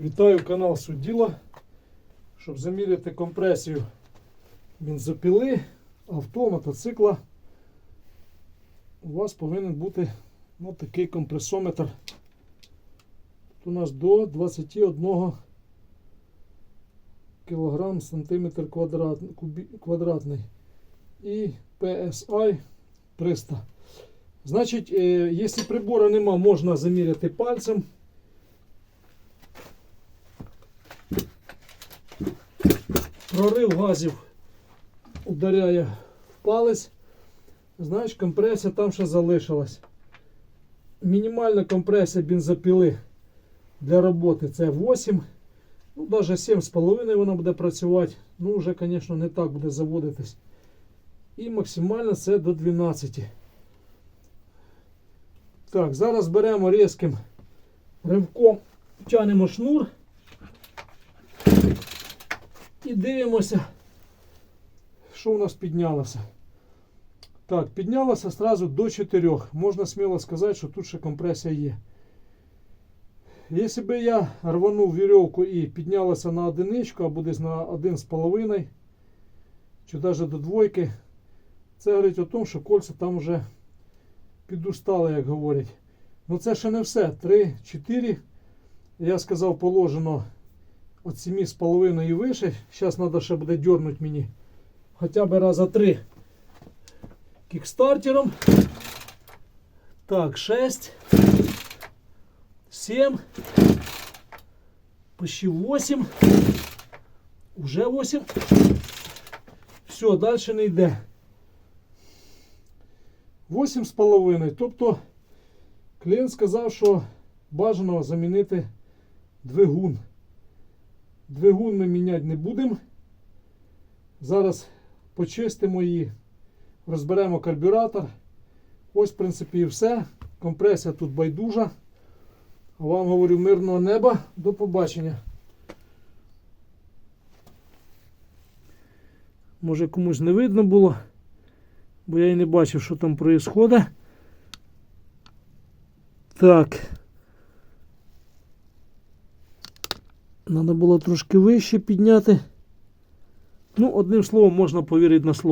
Вітаю канал Судділа. Щоб заміряти компресію бензопіли, авто, мотоцикла, у вас повинен бути ну, такий компресометр. Тут у нас до 21 кг сантиметр квадратний. І PSI 300. Значить, е, якщо прибора нема, можна заміряти пальцем. Прорив газів ударяє в палець. Знаєш, компресія там ще залишилась. Мінімальна компресія бензопіли для роботи це 8. Ну, навіть 7,5 вона буде працювати. Ну, вже, звісно, не так буде заводитись. І максимально це до 12. Так, зараз беремо різким ривком, тянемо шнур і дивимося, що у нас піднялося. Так, піднялося сразу до 4. Можна сміло сказати, що тут ще компресія є. Якщо би я рванув вірьовку і піднялася на одиничку або десь на 1,5 чи навіть до двойки, це говорить о тому, що кольця там вже підустали, як говорять. Ну це ще не все. 3, 4. Я сказав, положено от 7,5 і вище. Зараз треба ще буде дернути мені хоча б раза 3 кікстартером. Так, 6. 7. Почти 8. Уже 8. Все, далі не йде. 8,5. Тобто клієнт сказав, що бажано замінити двигун. Двигун ми міняти не будемо. Зараз почистимо її, розберемо карбюратор. Ось, в принципі, і все. Компресія тут байдужа. Вам говорю мирного неба. До побачення. Може комусь не видно було, бо я і не бачив, що там відбувається. Так. Треба було трошки вище підняти. Ну, одним словом, можна повірити на слово.